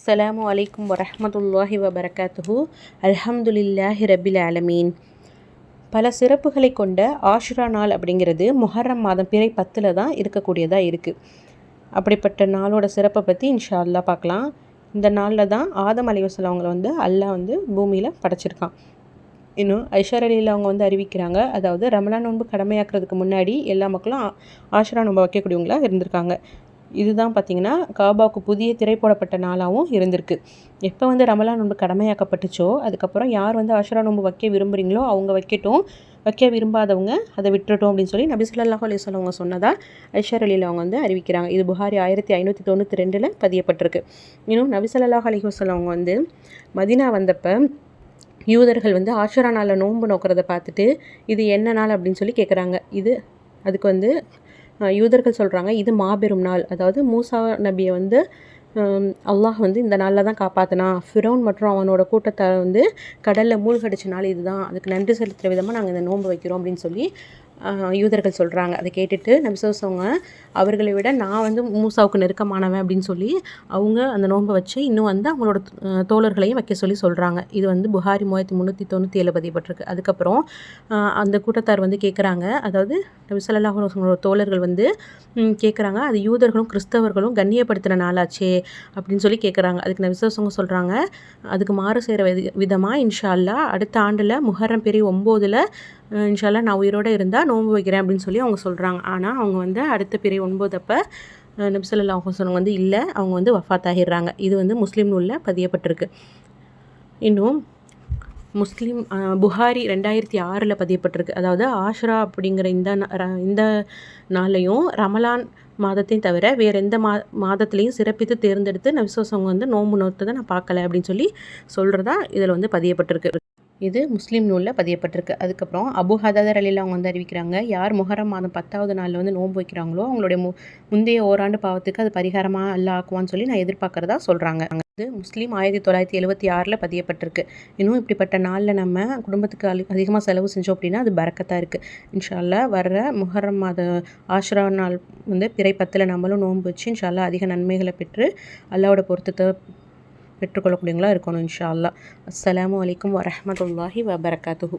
அஸ்ஸலாமு அலைக்கும் வரஹ்மத்துல்லாஹி வபரகாத்துஹு அல்ஹம்துலில்லாஹி ரபில் ஆலமீன் பல சிறப்புகளை கொண்ட ஆஷுரா நாள் அப்படிங்கிறது முஹர்ரம் மாதம் பிறை பத்தில் தான் இருக்கக்கூடியதாக இருக்குது அப்படிப்பட்ட நாளோட சிறப்பை பற்றி இன்ஷா அல்லாஹ் பார்க்கலாம். இந்த நாளில் தான் ஆதம் அலைவசல் அவங்கள வந்து அல்லாஹ் வந்து பூமியில் படைச்சிருக்கான். இன்னும் ஐஷார் அலியில் அவங்க வந்து அறிவிக்கிறாங்க. அதாவது ரமலான் நோன்பு கடமையாக்குறதுக்கு முன்னாடி எல்லா மக்களும் ஆஷரா ஆஷுரா நோன்பு வைக்கக்கூடியவங்களாக இருந்திருக்காங்க. இதுதான் பார்த்தீங்கன்னா காபாவுக்கு புதிய திரை போடப்பட்ட நாளாகவும் இருந்திருக்கு. எப்போ வந்து ரமலான் நோன்பு கடமையாக்கப்பட்டுச்சோ அதுக்கப்புறம் யார் வந்து ஆஷரா நோன்பு வைக்க விரும்புகிறீங்களோ அவங்க வைக்கட்டும். வைக்க விரும்பாதவங்க அதை விட்டுறட்டும் அப்படின்னு சொல்லி நபி அலி சொல்லவங்க சொன்னதாக ஐஷர் அலியில் அவங்க வந்து அறிவிக்கிறாங்க. இது புகாரி ஆயிரத்தி ஐநூற்றி தொண்ணூற்றி ரெண்டில் பதியப்பட்டிருக்கு. இன்னும் நபி ஸல்லல்லாஹு அலைஹி வந்து மதினா வந்தப்போ யூதர்கள் வந்து ஆஷரா நாளில் நோன்பு நோக்கிறத பார்த்துட்டு இது என்ன நாள் அப்படின்னு சொல்லி கேட்குறாங்க இது அதுக்கு வந்து யூதர்கள் சொல்கிறாங்க இது மாபெரும் நாள். அதாவது மூசா நபியை வந்து அல்லாஹ் வந்து இந்த நாளில் தான் காப்பாற்றினா ஃபிரௌன் மற்றும் அவனோட கூட்டத்தை வந்து கடலில் மூழ்கடிச்ச நாள் இதுதான். அதுக்கு நன்றி செலுத்துகிற விதமாக நாங்கள் இந்த நோன்பு வைக்கிறோம் அப்படின்னு சொல்லி யூதர்கள் சொல்கிறாங்க அதை கேட்டுட்டு நபிசவங்க அவர்களை விட நான் வந்து மூசாவுக்கு நெருக்கமானவன் அப்படின்னு சொல்லி அவங்க அந்த நோன்பை வச்சு இன்னும் வந்து அவங்களோட தோழர்களையும் வைக்க சொல்லி சொல்கிறாங்க இது வந்து புகாரி மூவாயிரத்தி முந்நூற்றி தொண்ணூற்றி ஏழு பதியப்பட்டிருக்கு அதுக்கப்புறம் அந்த கூட்டத்தார் வந்து கேட்குறாங்க அதாவது நபி ஸல்லல்லாஹு தோழர்கள் வந்து கேட்குறாங்க அது யூதர்களும் கிறிஸ்தவர்களும் கண்ணியப்படுத்தின நாளாச்சே அப்படின்னு சொல்லி கேட்குறாங்க அதுக்கு நபி ஸல்லல்லாஹு சொல்கிறாங்க அதுக்கு மாறு செய்கிற வித விதமாக இன்ஷா அல்லாஹ் அடுத்த ஆண்டில் முஹரம் பெரிய ஒம்போதில் இன்ஷால்லா நான் உயிரோடு இருந்தால் நோன்பு வைக்கிறேன் அப்படின்னு சொல்லி அவங்க சொல்கிறாங்க ஆனால் அவங்க வந்து அடுத்த பெரிய ஒன்பதப்போ நபிசல்லா நபி வந்து இல்லை. அவங்க வந்து வஃத் ஆகிடுறாங்க இது வந்து முஸ்லீம் நூலில் பதியப்பட்டிருக்கு. இன்னும் முஸ்லீம் புகாரி ரெண்டாயிரத்தி ஆறில் பதியப்பட்டிருக்கு. அதாவது ஆஷ்ரா அப்படிங்கிற இந்த இந்த நாளையும் ரமலான் மாதத்தையும் தவிர வேறு எந்த மா மாதத்துலேயும் சிறப்பித்து தேர்ந்தெடுத்து நான் விசுவாசவங்க வந்து நோன்பு நோத்ததை நான் பார்க்கல அப்படின்னு சொல்லி சொல்கிறதா இதில் வந்து பதியப்பட்டிருக்கு. இது முஸ்லீம் நூலில் பதியப்பட்டிருக்கு. அதுக்கப்புறம் அபு ஹதாதர் அலியில் அவங்க வந்து அறிவிக்கிறாங்க யார் முகரம் மாதம் பத்தாவது நாளில் வந்து நோன்பு வைக்கிறாங்களோ அவங்களுடைய மு முந்தைய ஓராண்டு பாவத்துக்கு அது பரிகாரமாக அல்ல ஆக்குவான்னு சொல்லி நான் எதிர்பார்க்குறதா சொல்கிறாங்க இது முஸ்லீம் ஆயிரத்தி தொள்ளாயிரத்தி எழுபத்தி ஆறில் பதியப்பட்டிருக்கு. இன்னும் இப்படிப்பட்ட நாளில் நம்ம குடும்பத்துக்கு அலி அதிகமாக செலவு செஞ்சோம் அப்படின்னா அது பறக்கத்தாக இருக்குது இன்ஷால்லா வர்ற முஹரம் மாத ஆஷ்ரா நாள் வந்து பிறை பத்தில் நம்மளும் நோன்பு வச்சு இன்ஷால்லா அதிக நன்மைகளை பெற்று அல்லாவோட பொருத்தத்தை பெற்றுக்கொள்ளக்கூடியவங்களா இருக்கணும் இன்ஷா அல்லாஹ் அஸ்ஸலாமு அலைக்கும் வரஹ்மத்துல்லாஹி வபரகாத்துஹு.